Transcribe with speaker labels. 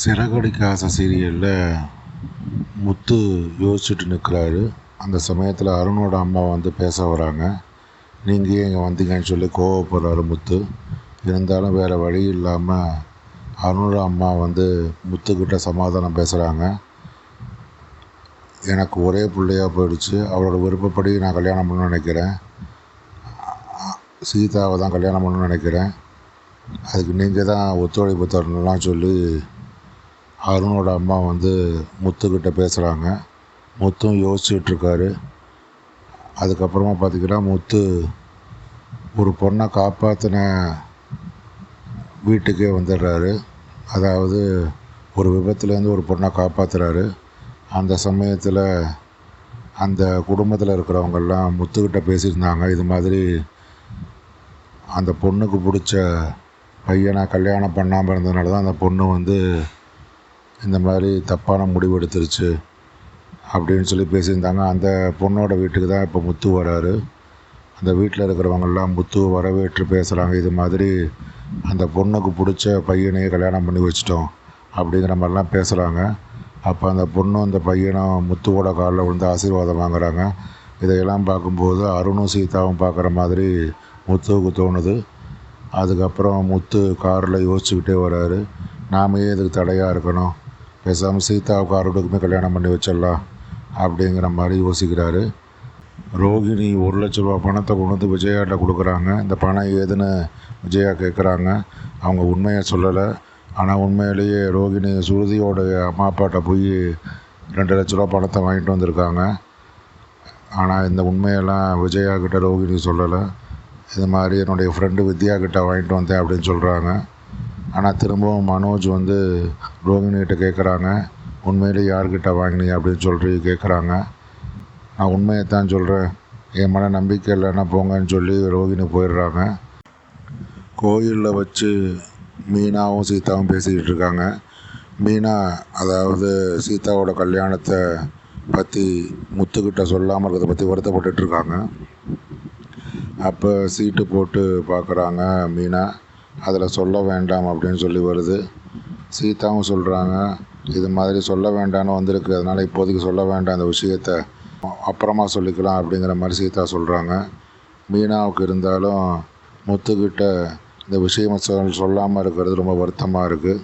Speaker 1: சிறகடிக்க சீரியலில் முத்து யோசிச்சுட்டு நிற்கிறாரு அந்த சமயத்தில் அருணோட அம்மா வந்து பேச வராங்க. நீங்கள் ஏன் இங்கே வந்தீங்கன்னு சொல்லி கோவப்படுறாரு முத்து. இருந்தாலும் வேறு வழி இல்லாமல் அருணோட அம்மா வந்து முத்துக்கிட்ட சமாதானம் பேசுகிறாங்க எனக்கு ஒரே பிள்ளையாக போயிடுச்சு. அவரோட விருப்பப்படி நான் கல்யாணம் பண்ணணும்னு நினைக்கிறேன். சீதாவை தான் கல்யாணம் பண்ணணும்னு நினைக்கிறேன். அதுக்கு நீங்கள் தான் ஒத்துழைப்பு தரணும்லாம் சொல்லி அருணோட அம்மா வந்து முத்துக்கிட்ட பேசுகிறாங்க முத்தும் யோசிச்சுட்ருக்காரு. அதுக்கப்புறமா பார்த்திங்கன்னா முத்து ஒரு பொண்ணை காப்பாற்றின வீட்டுக்கே வந்துடுறாரு. அதாவது ஒரு விபத்துலேருந்து ஒரு பொண்ணை காப்பாற்றுறாரு அந்த சமயத்தில் அந்த குடும்பத்தில் இருக்கிறவங்கெல்லாம் முத்துக்கிட்ட பேசியிருந்தாங்க. இது மாதிரி அந்த பொண்ணுக்கு பிடிச்ச பையனை கல்யாணம் பண்ணாமல் இருந்ததுனால தான் அந்த பொண்ணு வந்து இந்த மாதிரி தப்பான முடிவு எடுத்துருச்சு அப்படின்னு சொல்லி பேசியிருந்தாங்க. அந்த பொண்ணோட வீட்டுக்கு தான் இப்போ முத்து வராரு. அந்த வீட்டில் இருக்கிறவங்கெல்லாம் முத்து வரவேற்று பேசுகிறாங்க இது மாதிரி அந்த பொண்ணுக்கு பிடிச்ச பையனையே கல்யாணம் பண்ணி வச்சிட்டோம் அப்படிங்கிற மாதிரிலாம் பேசுகிறாங்க அப்போ அந்த பொண்ணும் அந்த பையனும் முத்துவோட காலில் விழுந்து ஆசீர்வாதம் வாங்குறாங்க. இதையெல்லாம் பார்க்கும்போது அருணும் சீதாவும் பார்க்குற மாதிரி முத்துவுக்கு தோணுது. அதுக்கப்புறம் முத்து காரில் யோசிச்சுக்கிட்டே வராரு. நாம ஏன் இதுக்கு தடையாக இருக்கணும்? பேசாமல் சீதாவுக்கு அருணுக்குமே கல்யாணம் பண்ணி வச்சிடலாம் அப்படிங்கிற மாதிரி யோசிக்கிறாரு. ரோகிணி ஒரு லட்ச ரூபா பணத்தை கொண்டு வந்து விஜயாட்ட கொடுக்குறாங்க. இந்த பணம் ஏதுன்னு விஜயா கேட்குறாங்க அவங்க உண்மையை சொல்லலை. ஆனால் உண்மையிலேயே ரோகிணி சுருதியோடைய அம்மா அப்பாட்ட போய் ரெண்டு லட்ச ரூபா பணத்தை வாங்கிட்டு வந்திருக்காங்க. ஆனால் இந்த உண்மையெல்லாம் விஜயா கிட்ட ரோகிணி சொல்லலை. இது மாதிரி என்னுடைய ஃப்ரெண்டு வித்யா கிட்ட வாங்கிட்டு வந்தேன் அப்படின்னு சொல்கிறாங்க ஆனால் திரும்பவும் மனோஜ் வந்து ரோகிணிகிட்ட கேட்குறாங்க உண்மையிலே யார்கிட்ட வாங்கினீங்க அப்படின்னு சொல்லி கேட்குறாங்க நான் உண்மையை தான் சொல்கிறேன் என் மன நம்பிக்கை இல்லைன்னா போங்கன்னு சொல்லி ரோகிணி போயிடுறாங்க. கோயிலில் வச்சு மீனாவும் சீதாவும் பேசிக்கிட்டு இருக்காங்க. மீனா அதாவது சீதாவோட கல்யாணத்தை பற்றி முத்துக்கிட்ட சொல்லாமல் இருக்கிறத பற்றி வருத்தப்பட்டுட்டு இருக்காங்க. அப்போ சீட்டு போட்டு பார்க்குறாங்க மீனா. அதில் சொல்ல வேண்டாம் அப்படின்னு சொல்லி வருது. சீதாவும் சொல்கிறாங்க இது மாதிரி சொல்ல வேண்டாம்னு வந்திருக்கு. அதனால் இப்போதைக்கு சொல்ல வேண்டாம் அந்த விஷயத்த. அப்புறமா சொல்லிக்கலாம் அப்படிங்கிற மாதிரி சீதா சொல்கிறாங்க மீனாவுக்கு இருந்தாலும் முத்துக்கிட்ட இந்த விஷயம் சொல் சொல்லாமல் இருக்கிறது ரொம்ப வருத்தமாக இருக்குது